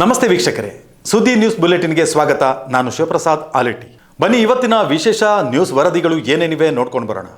ನಮಸ್ತೆ ವೀಕ್ಷಕರೇ. ಸುದ್ದಿ ನ್ಯೂಸ್ ಬುಲೆಟಿನ್ಗೆ ಸ್ವಾಗತ. ನಾನು ಶಿವಪ್ರಸಾದ್ ಆಲೆಟ್ಟಿ. ಬನ್ನಿ, ಇವತ್ತಿನ ವಿಶೇಷ ನ್ಯೂಸ್ ವರದಿಗಳು ಏನೇನಿವೆ ನೋಡ್ಕೊಂಡು ಬರೋಣ.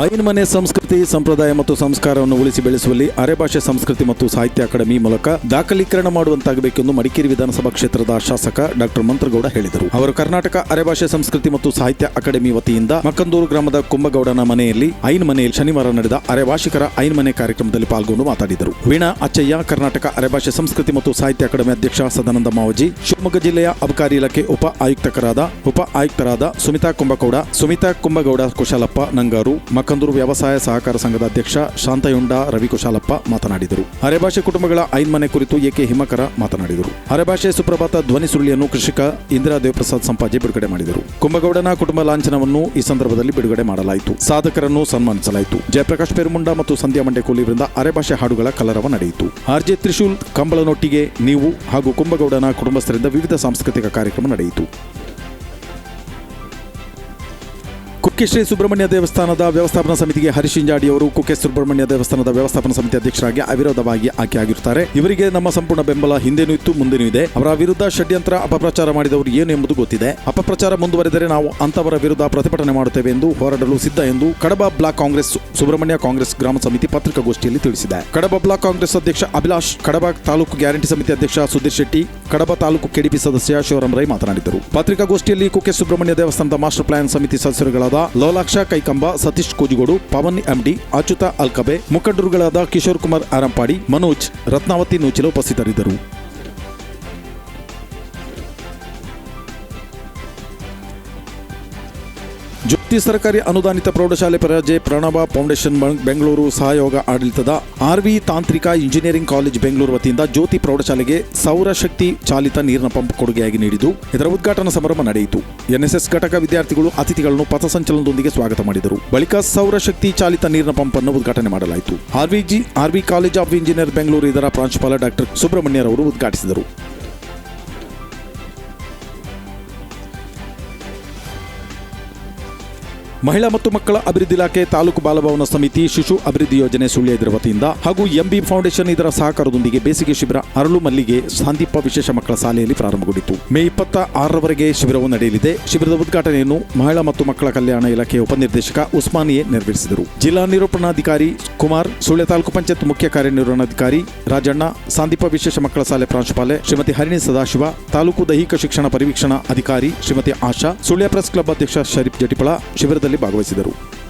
ಆಯಿನ ಮನೆ ಸಂಸ್ಕೃತಿ, ಸಂಪ್ರದಾಯ ಮತ್ತು ಸಂಸ್ಕಾರವನ್ನು ಉಳಿಸಿ ಬೆಳೆಸುವಲ್ಲಿ ಅರೆಭಾಷೆ ಸಂಸ್ಕೃತಿ ಮತ್ತು ಸಾಹಿತ್ಯ ಅಕಾಡೆಮಿ ಮೂಲಕ ದಾಖಲೀಕರಣ ಮಾಡುವಂತಾಗಬೇಕೆಂದು ಮಡಿಕೇರಿ ವಿಧಾನಸಭಾ ಕ್ಷೇತ್ರದ ಶಾಸಕ ಡಾಕ್ಟರ್ ಮಂತ್ರಗೌಡ ಹೇಳಿದರು. ಅವರು ಕರ್ನಾಟಕ ಅರೆಭಾಷೆ ಸಂಸ್ಕೃತಿ ಮತ್ತು ಸಾಹಿತ್ಯ ಅಕಾಡೆಮಿ ವತಿಯಿಂದ ಮಕ್ಕಂದೂರು ಗ್ರಾಮದ ಕುಂಬಗೌಡನ ಮನೆಯಲ್ಲಿ ಐನ್ ಮನೆಯಲ್ಲಿ ಶನಿವಾರ ನಡೆದ ಅರೆಭಾಷಿಕರ ಐನ್ ಮನೆ ಕಾರ್ಯಕ್ರಮದಲ್ಲಿ ಪಾಲ್ಗೊಂಡು ಮಾತಾಡಿದರು. ವೀಣಾ ಅಚ್ಚಯ್ಯ, ಕರ್ನಾಟಕ ಅರೆಭಾಷೆ ಸಂಸ್ಕೃತಿ ಮತ್ತು ಸಾಹಿತ್ಯ ಅಕಾಡೆಮಿ ಅಧ್ಯಕ್ಷ ಸದಾನಂದ ಮಾವಜಿ, ಶಿವಮೊಗ್ಗ ಜಿಲ್ಲೆಯ ಅಬಕಾರಿ ಇಲಾಖೆ ಉಪ ಆಯುಕ್ತಕರಾದ, ಉಪ ಆಯುಕ್ತರಾದ ಸುಮಿತಾ ಕುಂಭಗೌಡ ಸುಮಿತಾ ಕುಂಭಗೌಡ ಕುಶಾಲಪ್ಪ ನಂಗಾರು ಮಕ್ಕಂದೂರು ವ್ಯವಸಾಯ ಸಹಕಾರ ಸಂಘದ ಅಧ್ಯಕ್ಷ ಶಾಂತಯುಂಡ ರವಿಕುಶಾಲಪ್ಪ ಮಾತನಾಡಿದರು. ಅರೆಭಾಷೆ ಕುಟುಂಬಗಳ ಐನ್ಮನೆ ಕುರಿತು ಎಕೆ ಹಿಮಕರ ಮಾತನಾಡಿದರು. ಅರೆಭಾಷೆ ಸುಪ್ರಭಾತ ಧ್ವನಿ ಸುರುಳಿಯನ್ನು ಕೃಷಿಕ ಇಂದಿರಾ ದೇವಪ್ರಸಾದ್ ಸಂಪಾಜೆ ಬಿಡುಗಡೆ ಮಾಡಿದರು. ಕುಂಬಗೌಡನ ಕುಟುಂಬ ಲಾಂಛನವನ್ನು ಈ ಸಂದರ್ಭದಲ್ಲಿ ಬಿಡುಗಡೆ ಮಾಡಲಾಯಿತು. ಸಾಧಕರನ್ನು ಸನ್ಮಾನಿಸಲಾಯಿತು. ಜಯಪ್ರಕಾಶ್ ಪೆರುಮುಂಡ ಮತ್ತು ಸಂಧ್ಯಾ ಮಂಡೆಕೋಲಿ ಇವರಿಂದ ಅರೆಭಾಷೆ ಹಾಡುಗಳ ಕಲರವ ನಡೆಯಿತು. ಆರ್ಜೆ ತ್ರಿಶೂಲ್, ಕಂಬಳನೊಟ್ಟಿಗೆ ನೀವು ಹಾಗೂ ಕುಂಭಗೌಡನ ಕುಟುಂಬಸ್ಥರಿಂದ ವಿವಿಧ ಸಾಂಸ್ಕೃತಿಕ ಕಾರ್ಯಕ್ರಮ ನಡೆಯಿತು. ಕುಕ್ಕೆ ಶ್ರೀ ಸುಬ್ರಹ್ಮಣ್ಯ ದೇವಸ್ಥಾನದ ವ್ಯವಸ್ಥಾಪನಾ ಸಮಿತಿಗೆ ಹರೀಶ್ ಇಂಜಾಡಿ ಅವರು, ಕುಕ್ಕೆ ಸುಬ್ರಹ್ಮಣ್ಯ ದೇವಸ್ಥಾನದ ವ್ಯವಸ್ಥಾಪನಾ ಸಮಿತಿ ಅಧ್ಯಕ್ಷರಾಗಿ ಅವಿರೋಧವಾಗಿ ಆಯ್ಕೆಯಾಗಿರುತ್ತಾರೆ. ಇವರಿಗೆ ನಮ್ಮ ಸಂಪೂರ್ಣ ಬೆಂಬಲ ಹಿಂದೆನೂ ಇತ್ತು, ಮುಂದೆನೂ ಇದೆ. ಅವರ ವಿರುದ್ಧ ಷಡ್ಯಂತ್ರ ಅಪಪ್ರಚಾರ ಮಾಡಿದವರು ಏನು ಎಂಬುದು ಗೊತ್ತಿದೆ. ಅಪಪ್ರಚಾರ ಮುಂದುವರೆದರೆ ನಾವು ಅಂತವರ ವಿರುದ್ಧ ಪ್ರತಿಭಟನೆ ಮಾಡುತ್ತೇವೆ ಎಂದು ಹೋರಾಡಲು ಸಿದ್ಧ ಎಂದು ಕಡಬ ಬ್ಲಾಕ್ ಕಾಂಗ್ರೆಸ್, ಸುಬ್ರಹ್ಮಣ್ಯ ಕಾಂಗ್ರೆಸ್ ಗ್ರಾಮ ಸಮಿತಿ ಪತ್ರಿಕಾಗೋಷ್ಠಿಯಲ್ಲಿ ತಿಳಿಸಿದೆ. ಕಡಬ ಬ್ಲಾಕ್ ಕಾಂಗ್ರೆಸ್ ಅಧ್ಯಕ್ಷ ಅಭಿಲಾಷ್, ಕಡಬ ತಾಲೂಕು ಗ್ಯಾರಂಟಿ ಸಮಿತಿ ಅಧ್ಯಕ್ಷ ಸುಧೀರ್ ಶೆಟ್ಟಿ, ಕಡಬ ತಾಲೂಕು ಕೆಡಿಪಿ ಸದಸ್ಯ ಶಿವರಾಮ್ ರೈ ಮಾತನಾಡಿದರು. ಪತ್ರಿಕಾಗೋಷ್ಠಿಯಲ್ಲಿ ಕುಕ್ಕೆ ಸುಬ್ರಹ್ಮಣ್ಯ ದೇವಸ್ಥಾನದ ಮಾಸ್ಟರ್ ಪ್ಲಾನ್ ಸಮಿತಿ ಸದಸ್ಯರುಗಳಾದ ಲೋಲಾಕ್ಷ ಕೈಕಂಬ, ಸತೀಶ್ ಕೋಜಿಗೋಡು, ಪವನ್ ಎಂಡಿ, ಅಚ್ಯುತ ಅಲ್ಕಬೆ, ಮುಖಂಡರುಗಳಾದ ಕಿಶೋರ್ ಕುಮಾರ್ ಆರಂಪಾಡಿ, ಮನೋಜ್, ರತ್ನಾವತಿ ನೂಚಿಲ ಉಪಸ್ಥಿತರಿದ್ದರು. ಜ್ಯೋತಿ ಸರ್ಕಾರಿ ಅನುದಾನಿತ ಪ್ರೌಢಶಾಲೆ ಪರಾಜೆ ಪ್ರಣವ ಫೌಂಡೇಶನ್ ಬೆಂಗಳೂರು ಸಹಯೋಗ ಆಡಳಿತದ ಆರ್ವಿ ತಾಂತ್ರಿಕ ಇಂಜಿನಿಯರಿಂಗ್ ಕಾಲೇಜ್ ಬೆಂಗಳೂರು ವತಿಯಿಂದ ಜ್ಯೋತಿ ಪ್ರೌಢಶಾಲೆಗೆ ಸೌರಶಕ್ತಿ ಚಾಲಿತ ನೀರಿನ ಪಂಪ್ ಕೊಡುಗೆಯಾಗಿ ನೀಡಿದ್ದು, ಇದರ ಉದ್ಘಾಟನಾ ಸಮಾರಂಭ ನಡೆಯಿತು. ಎನ್ಎಸ್ಎಸ್ ಘಟಕ ವಿದ್ಯಾರ್ಥಿಗಳು ಅತಿಥಿಗಳನ್ನು ಪಥಸಂಚಲನದೊಂದಿಗೆ ಸ್ವಾಗತ ಮಾಡಿದರು. ಬಳಿಕ ಸೌರಶಕ್ತಿ ಚಾಲಿತ ನೀರಿನ ಪಂಪ್ ಅನ್ನು ಉದ್ಘಾಟನೆ ಮಾಡಲಾಯಿತು. RVG RV college of engineer Bengaluru ಇದರ ಪ್ರಾಂಶುಪಾಲ ಡಾಕ್ಟರ್ ಸುಬ್ರಹ್ಮಣ್ಯರವರು ಉದ್ಘಾಟಿಸಿದರು. ಮಹಿಳಾ ಮತ್ತು ಮಕ್ಕಳ ಅಭಿವೃದ್ಧಿ ಇಲಾಖೆ ತಾಲೂಕು ಬಾಲಭವನ ಸಮಿತಿ ಶಿಶು ಅಭಿವೃದ್ಧಿ ಯೋಜನೆ ಸುಳ್ಯ ಇದರ ವತಿಯಿಂದ ಹಾಗೂ ಎಂಬಿ ಫೌಂಡೇಶನ್ ಇದರ ಸಹಕಾರದೊಂದಿಗೆ ಬೇಸಿಗೆ ಶಿಬಿರ ಅರಳು ಮಲ್ಲಿಗೆ ಸಂದೀಪ ವಿಶೇಷ ಮಕ್ಕಳ ಶಾಲೆಯಲ್ಲಿ ಪ್ರಾರಂಭಗೊಂಡಿತು. ಮೇ ಇಪ್ಪತ್ತ ಆರರವರೆಗೆ ಶಿಬಿರವು ನಡೆಯಲಿದೆ. ಶಿಬಿರದ ಉದ್ಘಾಟನೆಯನ್ನು ಮಹಿಳಾ ಮತ್ತು ಮಕ್ಕಳ ಕಲ್ಯಾಣ ಇಲಾಖೆಯ ಉಪನಿರ್ದೇಶಕ ಉಸ್ಮಾನಿಯೇ ನೆರವೇರಿಸಿದರು. ಜಿಲ್ಲಾ ನಿರೂಪಣಾಧಿಕಾರಿ ಕುಮಾರ್, ಸುಳ್ಯ ತಾಲೂಕು ಪಂಚಾಯತ್ ಮುಖ್ಯ ಕಾರ್ಯನಿರ್ವಹಣಾಧಿಕಾರಿ ರಾಜಣ್ಣ, ಸಂದೀಪ ವಿಶೇಷ ಮಕ್ಕಳ ಶಾಲೆ ಪ್ರಾಂಶುಪಾಲೆ ಶ್ರೀಮತಿ ಹರಿಣಿ ಸದಾಶಿವ, ತಾಲೂಕು ದೈಹಿಕ ಶಿಕ್ಷಣ ಪರಿವೀಕ್ಷಣಾ ಅಧಿಕಾರಿ ಶ್ರೀಮತಿ ಆಶಾ, ಸುಳ್ಯ ಪ್ರೆಸ್ ಕ್ಲಬ್ ಅಧ್ಯಕ್ಷ ಶರೀಫ್ ಜಟಿಪಳ ಶಿಬಿರದಲ್ಲಿ ಭಾಗವಹಿಸಿದರು.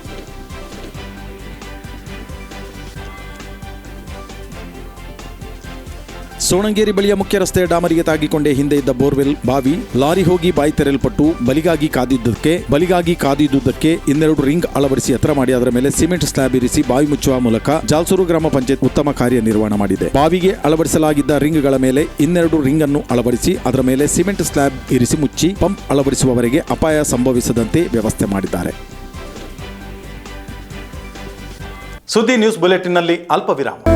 ಸೋಣಂಗೇರಿ ಬಳಿಯ ಮುಖ್ಯ ರಸ್ತೆಯ ಡಾಮರಿಗೆ ತಾಗಿಕೊಂಡೇ ಹಿಂದೆ ಇದ್ದ ಬೋರ್ವೆಲ್ ಬಾವಿ, ಲಾರಿ ಹೋಗಿ ಬಾಯಿ ತೆರೆಯಲ್ಪಟ್ಟು ಬಲಿಗಾಗಿ ಕಾದಿದ್ದಕ್ಕೆ, ಬಲಿಗಾಗಿ ಕಾದಿದ್ದುದಕ್ಕೆ ಇನ್ನೆರಡು ರಿಂಗ್ ಅಳವಡಿಸಿ ಎತ್ತರ ಮಾಡಿ, ಅದರ ಮೇಲೆ ಸಿಮೆಂಟ್ ಸ್ಲ್ಯಾಬ್ ಇರಿಸಿ ಬಾವಿ ಮುಚ್ಚುವ ಮೂಲಕ ಜಾಲ್ಸೂರು ಗ್ರಾಮ ಪಂಚಾಯತ್ ಉತ್ತಮ ಕಾರ್ಯ ನಿರ್ವಹಣಾ ಮಾಡಿದೆ. ಬಾವಿಗೆ ಅಳವಡಿಸಲಾಗಿದ್ದ ರಿಂಗ್ಗಳ ಮೇಲೆ ಇನ್ನೆರಡು ರಿಂಗ್ ಅನ್ನು ಅಳವಡಿಸಿ, ಅದರ ಮೇಲೆ ಸಿಮೆಂಟ್ ಸ್ಲ್ಯಾಬ್ ಇರಿಸಿ ಮುಚ್ಚಿ, ಪಂಪ್ ಅಳವಡಿಸುವವರೆಗೆ ಅಪಾಯ ಸಂಭವಿಸದಂತೆ ವ್ಯವಸ್ಥೆ ಮಾಡಿದ್ದಾರೆ. ಸುದ್ದಿ ನ್ಯೂಸ್ ಬುಲೆಟಿನ್ನಲ್ಲಿ ಅಲ್ಪ ವಿರಾಮ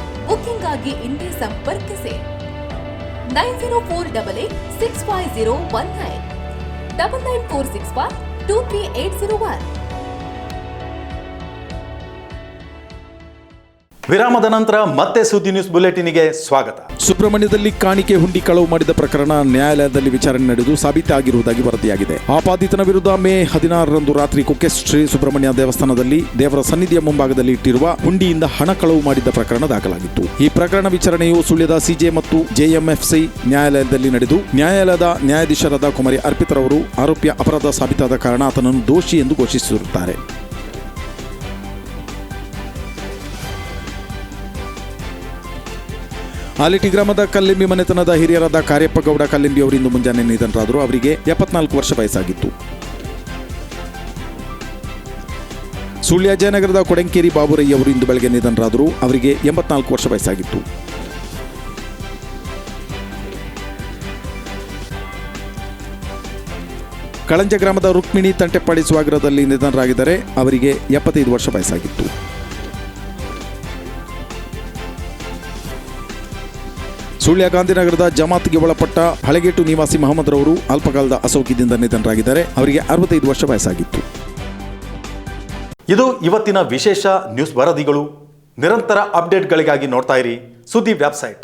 Booking ಆಗಿ ಇಂದೇ ಸಂಪರ್ಕಿಸಿ. Nine zero four double eight six five zero one nine, double nine four six five two three eight zero one. ವಿರಾಮದ ನಂತರ ಮತ್ತೆ ಸುದ್ದಿ ನ್ಯೂಸ್ ಬುಲೆಟಿನ್ಗೆ ಸ್ವಾಗತ. ಸುಬ್ರಹ್ಮಣ್ಯದಲ್ಲಿ ಕಾಣಿಕೆ ಹುಂಡಿ ಕಳವು ಮಾಡಿದ ಪ್ರಕರಣ ನ್ಯಾಯಾಲಯದಲ್ಲಿ ವಿಚಾರಣೆ ನಡೆದು ಸಾಬೀತಾಗಿರುವುದಾಗಿ ವರದಿಯಾಗಿದೆ. ಆಪಾದಿತನ ವಿರುದ್ಧ ಮೇ ಹದಿನಾರರಂದು ರಾತ್ರಿ ಕುಕ್ಕೆ ಶ್ರೀ ಸುಬ್ರಹ್ಮಣ್ಯ ದೇವಸ್ಥಾನದಲ್ಲಿ ದೇವರ ಸನ್ನಿಧಿಯ ಮುಂಭಾಗದಲ್ಲಿ ಇಟ್ಟಿರುವ ಹುಂಡಿಯಿಂದ ಹಣ ಕಳವು ಮಾಡಿದ್ದ ಪ್ರಕರಣ ದಾಖಲಾಗಿತ್ತು. ಈ ಪ್ರಕರಣ ವಿಚಾರಣೆಯು ಸುಳ್ಯದ ಸಿಜೆ ಮತ್ತು ಜೆಎಂಎಫ್ಸಿ ನ್ಯಾಯಾಲಯದಲ್ಲಿ ನಡೆದು ನ್ಯಾಯಾಲಯದ ನ್ಯಾಯಾಧೀಶರಾದ ಕುಮಾರಿ ಅರ್ಪಿತರವರು ಆರೋಪಿಯ ಅಪರಾಧ ಸಾಬೀತಾದ ಕಾರಣ ಆತನನ್ನು ದೋಷಿ ಎಂದು ಘೋಷಿಸಿರುತ್ತಾರೆ. ಆಲಿಟಿ ಗ್ರಾಮದ ಕಲ್ಲಿಂಬಿ ಮನೆತನದ ಹಿರಿಯರಾದ ಕಾರ್ಯಪ್ಪ ಗೌಡ ಕಲ್ಲಿಂಬಿ ಅವರು ಇಂದು ಮುಂಜಾನೆ ನಿಧನರಾದರು. ಅವರಿಗೆ ಎಪ್ಪತ್ನಾಲ್ಕು ವರ್ಷ ವಯಸ್ಸಾಗಿತ್ತು. ಸುಳ್ಯ ಜಯನಗರದ ಕೊಡಂಕೇರಿ ಬಾಬುರಯ್ಯ ಅವರು ಇಂದು ಬೆಳಗ್ಗೆ ನಿಧನರಾದರು. ಅವರಿಗೆ ಎಂಬತ್ನಾಲ್ಕು ವರ್ಷ ವಯಸ್ಸಾಗಿತ್ತು. ಕಳಂಜ ಗ್ರಾಮದ ರುಕ್ಮಿಣಿ ತಂಟೆಪ್ಪಾಡಿ ಸ್ವಾಗರದಲ್ಲಿ ನಿಧನರಾಗಿದ್ದಾರೆ. ಅವರಿಗೆ ಎಪ್ಪತ್ತೈದು ವರ್ಷ ವಯಸ್ಸಾಗಿತ್ತು. ಸುಳ್ಯ ಗಾಂಧಿನಗರದ ಜಮಾತ್ಗೆ ಒಳಪಟ್ಟ ಹಳೆಗೇಟು ನಿವಾಸಿ ಮಹಮ್ಮದ್ ರವರು ಅಲ್ಪಕಾಲದ ಅಸೌಖ್ಯದಿಂದ ನಿಧನರಾಗಿದ್ದಾರೆ. ಅವರಿಗೆ ಅರವತ್ತೈದು ವರ್ಷ ವಯಸ್ಸಾಗಿತ್ತು. ಇದು ಇವತ್ತಿನ ವಿಶೇಷ ನ್ಯೂಸ್ ವರದಿಗಳು. ನಿರಂತರ ಅಪ್ಡೇಟ್ಗಳಿಗಾಗಿ ನೋಡ್ತಾ ಇರಿ ಸುದ್ದಿ ವೆಬ್ಸೈಟ್.